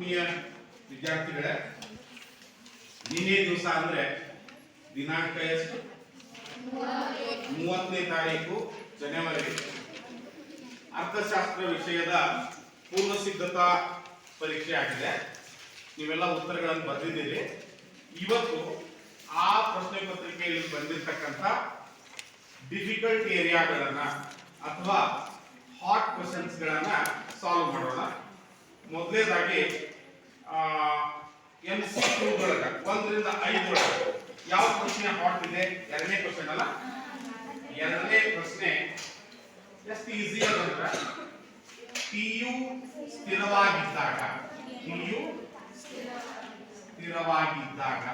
ಆತ್ಮೀಯ ವಿದ್ಯಾರ್ಥಿಗಳೇ, ನಿನ್ನೆ ದಿವಸ ಅಂದ್ರೆ ದಿನಾಂಕ ಎಷ್ಟು? ಮೂವತ್ತನೇ ತಾರೀಕು ಜನವರಿ. ಅರ್ಥಶಾಸ್ತ್ರ ವಿಷಯದ ಪೂರ್ವ ಸಿದ್ಧತಾ ಪರೀಕ್ಷೆ ಆಗಿದೆ. ನೀವೆಲ್ಲ ಉತ್ತರಗಳನ್ನು ಬರೆದಿದ್ದೀರಿ. ಇವತ್ತು ಆ ಪ್ರಶ್ನೆ ಪತ್ರಿಕೆಯಲ್ಲಿ ಬಂದಿರತಕ್ಕಂಥ ಡಿಫಿಕಲ್ಟ್ ಏರಿಯಾಗಳನ್ನ ಅಥವಾ ಹಾಟ್ ಕ್ವಶನ್ಸ್ ಗಳನ್ನ ಸಾಲ್ವ್ ಮಾಡೋಣ. ಮೊದಲನೇದಾಗಿ ಎಂ ಸಿ ಒಳಗ, ಒಂದರಿಂದ ಐದರೊಳಗೆ ಯಾವ ಪ್ರಶ್ನೆ ಹಾಟ್ ಇದೆ? ಎರಡನೇ ಕ್ವಶನ್ ಅಲ್ಲ? ಎರಡನೇ ಪ್ರಶ್ನೆ ಎಷ್ಟು ಈಸಿ ಅಂದ್ರೆ ಯು ಸ್ಥಿರವಾಗಿದ್ದಾಗ ಯು ಸ್ಥಿರವಾಗಿದ್ದಾಗ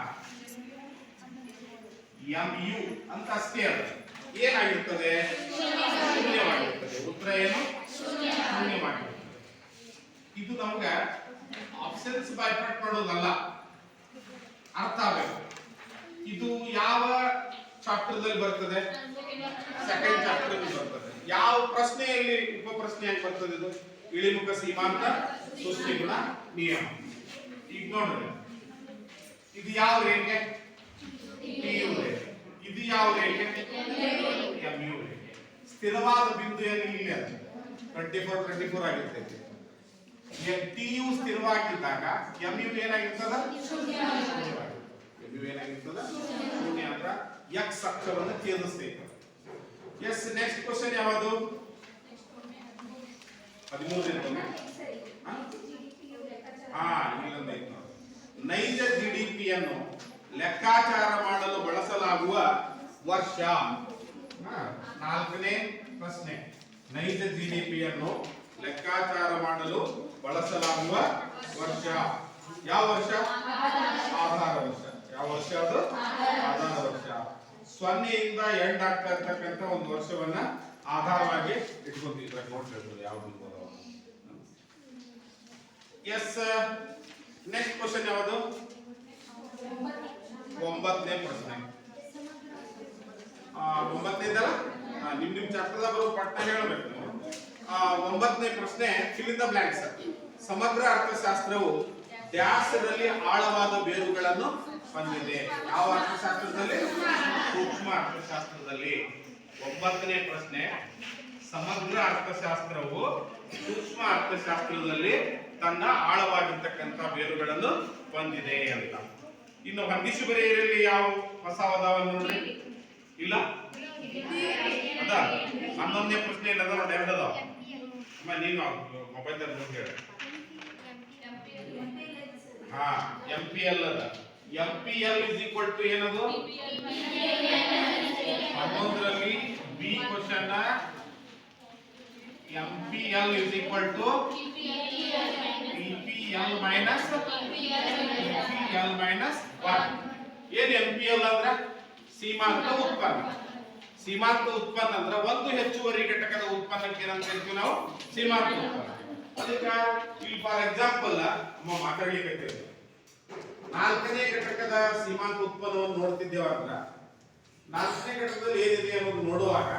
ಎಂ ಯು ಅಂತ ಅಷ್ಟೇ ಏನಾಗಿರ್ತದೆ? ಶೂನ್ಯವಾಗಿರ್ತದೆ. ಉತ್ತರ ಏನು? ಶೂನ್ಯವಾಗಿರ್ತದೆ. ಇದು ನಮ್ಗೆ ಆಪ್ಷನ್ಸ್ ಬೈ ಕಟ್ ಮಾಡೋದಲ್ಲ ಅರ್ಥ ಆಗಬೇಕು. ಇದು ಯಾವ ಚಾಪ್ಟರ್ ದಲ್ಲಿ ಬರ್ತದೆ? ಸೆಕೆಂಡ್ ಚಾಪ್ಟರ್ ಬರ್ತದೆ. ಯಾವ ಪ್ರಶ್ನೆಯಲ್ಲಿ ಉಪ ಪ್ರಶ್ನೆಯಾಗಿ ಬರ್ತದೆ ಇದು? ಇಳಿಮುಖ ಸೀಮಾಂತ ಸೃಷ್ಟಿಗುಣ ನಿಯಮ. ಈಗ ನೋಡ್ರಿ. ಇದು ಯಾವ ರೇಖೆ? ಇದು ಯಾವ ರೇಖೆ? ಸ್ಥಿರವಾದ ಬಿಂದು ಏನು ಇಲ್ಲಿ ಟ್ವೆಂಟಿ ಫೋರ್ ಟ್ವೆಂಟಿ ಫೋರ್ ಆಗಿರ್ತೈತಿ. ಟಿ ಯು ಸ್ಥಿರವಾಗಿದ್ದಾಗ ಎಂ ಯು ಏನಾಗಿರ್ತದ? ಎಂ ಯು ಏನಾಗಿರ್ತದ? ಶೂನ್ಯ ಅಂತ ಎಕ್ಸ್ ಅಕ್ಷರವನ್ನು ಛೇದಿಸ್ತೈತೆ ಎಸ್ ನೆಕ್ಸ್ಟ್ ಕ್ವಶನ್ ಯಾವುದು? ಹದಿಮೂರನೇ ಹಾ? ಇಲ್ಲೊಂದು ಐತೆ ನೋಡಿ. ನೈಜ ಜಿಡಿಪಿಯನ್ನು ಲೆಕ್ಕಾಚಾರ ಮಾಡಲು ಬಳಸಲಾಗುವ ವರ್ಷ. ನಾಲ್ಕನೇ ಪ್ರಶ್ನೆ. ನೈಜ ಜಿಡಿಪಿಯನ್ನು ಲೆಕ್ಕಾಚಾರ ಮಾಡಲು ಬಳಸಲಾಗುವ ವರ್ಷ. ಯಾವ ವರ್ಷ? ಆಧಾರ ವರ್ಷ. ಯಾವ ವರ್ಷ ಅದು? ಆಧಾರ ವರ್ಷ. ಸೊನ್ನೆಯಿಂದ ಎಂಡ್ ಆಗ್ತಾ ಇರ್ತಕ್ಕಂಥ ಒಂದು ವರ್ಷವನ್ನ ಆಧಾರವಾಗಿ ಇಟ್ಕೊಂಡಿದ್ರೆ ನೋಡ್ತಿರ್ಬೋದು ಯಾವ್ದು ಎಸ್ ನೆಕ್ಸ್ಟ್ ಕ್ವಶನ್ ಯಾವುದು? ಒಂಬತ್ತನೇ ಪ್ರಶ್ನೆ. ಒಂಬತ್ತನೇದಲ್ಲ ನಿಮ್ ನಿಮ್ ಚಾಪ್ಟರ್ದಾಗ ಬರೋ ಪಟ್ಟ ಹೇಳ್ಬೇಕು. ಒಂಬತ್ತನೇ ಪ್ರಶ್ನೆ ಫಿಲ್ ದ ಬ್ಲಾಂಕ್ಸ್ ಸಮಗ್ರ ಅರ್ಥಶಾಸ್ತ್ರವು ವ್ಯಾಸದಲ್ಲಿ ಆಳವಾದ ಬೇರುಗಳನ್ನು ಹೊಂದಿದೆ. ಯಾವ ಅರ್ಥಶಾಸ್ತ್ರದಲ್ಲಿ? ಸೂಕ್ಷ್ಮ ಅರ್ಥಶಾಸ್ತ್ರದಲ್ಲಿ. ಒಂಬತ್ತನೇ ಪ್ರಶ್ನೆ, ಸಮಗ್ರ ಅರ್ಥಶಾಸ್ತ್ರವು ಸೂಕ್ಷ್ಮ ಅರ್ಥಶಾಸ್ತ್ರದಲ್ಲಿ ತನ್ನ ಆಳವಾಗಿರ್ತಕ್ಕಂಥ ಬೇರುಗಳನ್ನು ಹೊಂದಿದೆ ಅಂತ. ಇನ್ನು ಹೊಂದಿಸಿ ಬರೆಯಲ್ಲಿ ಯಾವ ಹೊಸ ಅದಾವ ನೋಡ್ರಿ? ಇಲ್ಲ? ಅದ. ಹನ್ನೊಂದನೇ ಪ್ರಶ್ನೆ ಇಲ್ಲ ನೋಡ್ರಿ ನೋಡಿ ಎರಡು ಅದಾವ ಅಮ್ಮ ನೀನು ಮೊಬೈಲ್ ಹೇಳಿ. ಹಾ ಎಂ ಪಿ ಎಲ್ ಅದ. M P L is to ಏನದು? ಹನ್ನೊಂದರಲ್ಲಿ B question M P L is equal to P L minus P L minus one ಏನ್ ಎಂ ಪಿ ಎಲ್ ಅಂದ್ರ? ಸೀಮಾಂತ ಉತ್ಪನ್ನ. ಸೀಮಾಂತ ಉತ್ಪನ್ನ ಅಂದ್ರೆ ಒಂದು ಹೆಚ್ಚುವರಿ ಘಟಕದ ಉತ್ಪನ್ನಕ್ಕೆ ಏನಂತ ಹೇಳ್ತೀವಿ ನಾವು? ಸೀಮಾಂತ ಉತ್ಪನ್ನ. ಅದಕ್ಕೆ ಇಲ್ಲಿ ಫಾರ್ ಎಕ್ಸಾಂಪಲ್ ನಮ್ಮ ಮಾತಾಡ್ಲಿಕ್ಕೆ ನಾಲ್ಕನೇ ಘಟಕದ ಸೀಮಾಂತ ಉತ್ಪನ್ನವನ್ನು ನೋಡ್ತಿದ್ದೇವಂದ್ರ ನಾಲ್ಕನೇ ಘಟಕದಲ್ಲಿ ಏನಿದೆ ಅನ್ನೋದು ನೋಡುವಾಗ,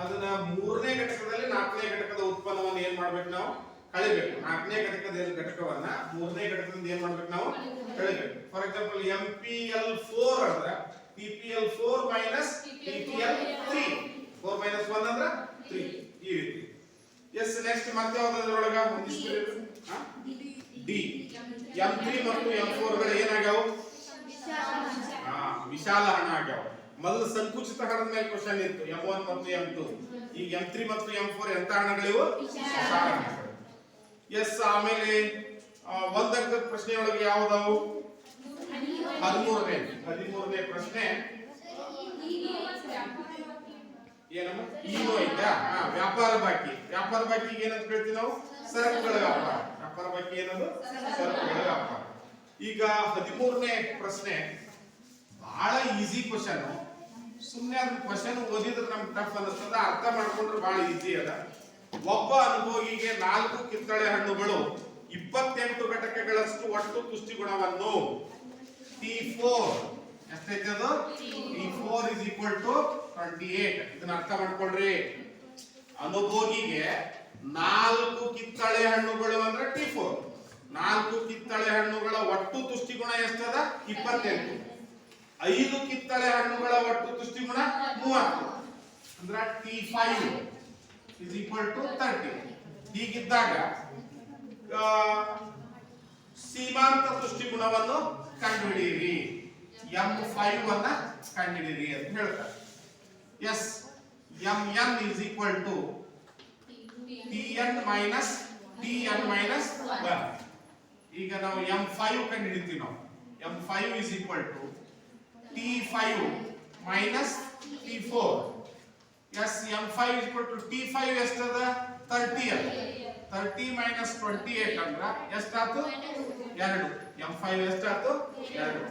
ಅದನ್ನ ಮೂರನೇ ಘಟಕದಲ್ಲಿ ನಾಲ್ಕನೇ ಘಟಕದ ಉತ್ಪನ್ನವನ್ನು ಏನ್ ಮಾಡ್ಬೇಕು ನಾವು? ಕಳಿಬೇಕು. ನಾಲ್ಕನೇ ಘಟಕದ ಘಟಕವನ್ನ ಮೂರನೇ ಘಟಕದಿಂದ ಏನ್ ಮಾಡ್ಬೇಕು ನಾವು? ಕಳಿಬೇಕು. For example M P L four ಅಂದ್ರ P P L four minus P P L three four minus one ಅಂದ್ರ ತ್ರೀ ಈ ರೀತಿ. ಎಸ್ ನೆಕ್ಸ್ಟ್ ಮತ್ತೆ ಯಾವ್ದಾದ್ರೊಳಗ? ಒಂದಿಷ್ಟು ಡಿ ಎಂ ತ್ರೀ ಮತ್ತು ಎಂ ಫೋರ್ಗಳು ಏನಾಗ್ಯಾವ? ವಿಶಾಲ ಹಣ. ಆಗ್ಯಾವ. ಮೊದಲು ಸಂಕುಚಿತ ಹಣದ ಮೇಲೆ ಕ್ವಶನ್ ಇತ್ತು. ಎಂ ಒನ್ ಮತ್ತು ಎಂ ಟು ಈಗ ಎಂ ತ್ರೀ ಮತ್ತು ಎಂ ಫೋರ್ ಎಂತ ಹಣಗಳಿವು? ಎಸ್ ಆಮೇಲೆ ಒಂದಕ್ಕ ಪ್ರಶ್ನೆ ಒಳಗೆ ಯಾವ್ದಾವು? ಹದಿಮೂರನೇ ಹದಿಮೂರನೇ ಪ್ರಶ್ನೆ. ಏನಮ್ಮ? ಈಗೋ ಐತಾ? ವ್ಯಾಪಾರ ಬಾಕಿ. ವ್ಯಾಪಾರ ಬಾಕಿಗೆ ಏನಂತ ಕೇಳ್ತೀವಿ ನಾವು? ಸರಕುಗಳ ವ್ಯಾಪಾರ. ವ್ಯಾಪಾರ ಬಾಕಿ ಏನದು? ಸರಕುಗಳ ವ್ಯಾಪಾರ. ಈಗ ಹದಿಮೂರನೇ ಪ್ರಶ್ನೆ. ಬಹಳ ಈಸಿ ಕ್ವಶನ್ ಸುಮ್ಮನೆ ಅದು ಕ್ವಶನ್ ಓದಿದ್ರೆ ನಮ್ಗೆ ಟಫ್ ಅನ್ನಿಸ್ತದ. ಅರ್ಥ ಮಾಡ್ಕೊಂಡ್ರೆ ಬಹಳ ಈಸಿ ಅದ. ಒಬ್ಬ ಅನುಭೋಗಿಗೆ ನಾಲ್ಕು ಕಿತ್ತಳೆ ಹಣ್ಣುಗಳು ಇಪ್ಪತ್ತೆಂಟು ಘಟಕಗಳಷ್ಟು ಒಟ್ಟು ತುಷ್ಟಿಗುಣವನ್ನು T4 ಎಷ್ಟೈತೆ ಅದು T4 is equal to 28 ಇದನ್ನ ಅರ್ಥ ಮಾಡ್ಕೊಳ್ರಿ. ಅನುಭೋಗಿಗೆ ನಾಲ್ಕು ಕಿತ್ತಳೆ ಹಣ್ಣುಗಳು ಅಂದ್ರೆ T4 ನಾಲ್ಕು ಕಿತ್ತಳೆ ಹಣ್ಣುಗಳ ಒಟ್ಟು ತುಷ್ಟಿಗುಣ ಎಷ್ಟದ? ಇಪ್ಪತ್ತೆಂಟು. ಐದು ಕಿತ್ತಳೆ ಹಣ್ಣುಗಳ ಒಟ್ಟು ತುಷ್ಟಿಗುಣ ಮೂವತ್ತು. ಅಂದ್ರೆ T five is equal to thirty ಹೀಗಿದ್ದಾಗ ಸೀಮಾಂತ ತುಷ್ಟಿಗುಣವನ್ನು ಕಂಡುಹಿಡಿಯಿರಿ. ಎಂ ಫೈವ್ ಅನ್ನ ಕಂಡುಹಿಡಿಯಿರಿ ಅಂತ ಹೇಳ್ತಾರೆ. S M N is equal to T N minus T N minus one ಈಗ ನಾವು ಎಂ ಫೈವ್ ಕಂಡು ಹಿಡಿತೀವಿ ನಾವು M five is equal to T five minus T four S M five equal to T five ಎಷ್ಟದ? Thirty ಅಲ್ಲ. Thirty minus twenty eight ಅಂದ್ರ ಎಷ್ಟಾತು? ಎರಡು. M five ಎಷ್ಟಾಯ್ತು ಎರಡು.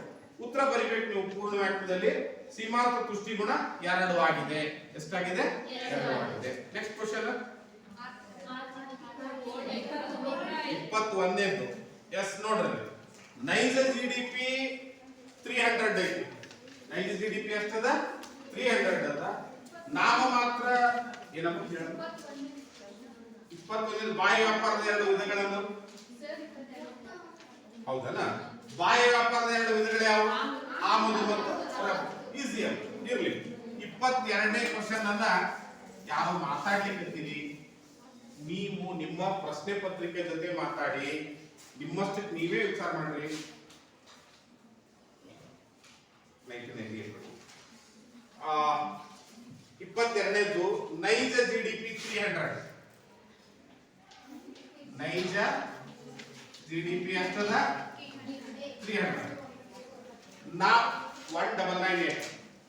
ಉತ್ತರ ಬರಿಬೇಕು ನೀವು ಪೂರ್ಣ ವಾಕ್ಯದಲ್ಲಿ ಸೀಮಾಂತ ತುಷ್ಟಿಗುಣ ಎರಡು ಆಗಿದೆ. ಎಷ್ಟಾಗಿದೆ? ಎರಡು ಆಗಿದೆ. ನೆಕ್ಸ್ಟ್ ಕ್ವಶನ್ ಒಂದೇದು ಎಸ್ ನೋಡ್ರಿ. ನೈಜ G D P three hundred ಐತಿ ನೈಜ ಜಿ ಡಿ ಪಿ ಎಷ್ಟದ? ತ್ರೀ ಹಂಡ್ರೆಡ್ ಅದ. ನಾಮ ಮಾತ್ರ ಏನಪ್ಪ ಹೇಳ ಇಪ್ಪತ್ತೊಂದನೇದು ಬಾಯಿ ವ್ಯಾಪಾರದ ಎರಡು ವಿಧಗಳನ್ನು ಹೌದಲ್ಲ? ಬಾಹ್ಯ ವ್ಯಾಪಾರದ ಎರಡು ವಿಧಗಳು ಯಾವ ಆಮದು ಮತ್ತು ಈಸಿ ಇರಲಿ. ಇಪ್ಪತ್ತೆರಡನೇ ಕ್ವಶನ್ ಅನ್ನ ಯಾರು ಮಾತಾಡ್ಲಿಕ್ಕೆ ನೀವು ನಿಮ್ಮ ಪ್ರಶ್ನೆ ಪತ್ರಿಕೆ ಜೊತೆ ಮಾತಾಡಿ. ನಿಮ್ಮಷ್ಟಕ್ಕೆ ನೀವೇ ವಿಚಾರ ಮಾಡ್ರಿ. ಇಪ್ಪತ್ತೆರಡನೇದು ನೈಜ G D P three hundred ನೈಜ ಜಿ ಡಿ ಪಿ ಎಷ್ಟದ? ತ್ರೀ ಹಂಡ್ರೆಡ್ ನಾ ಒನ್ ಡಬಲ್ ನೈನ್ ಏಟ್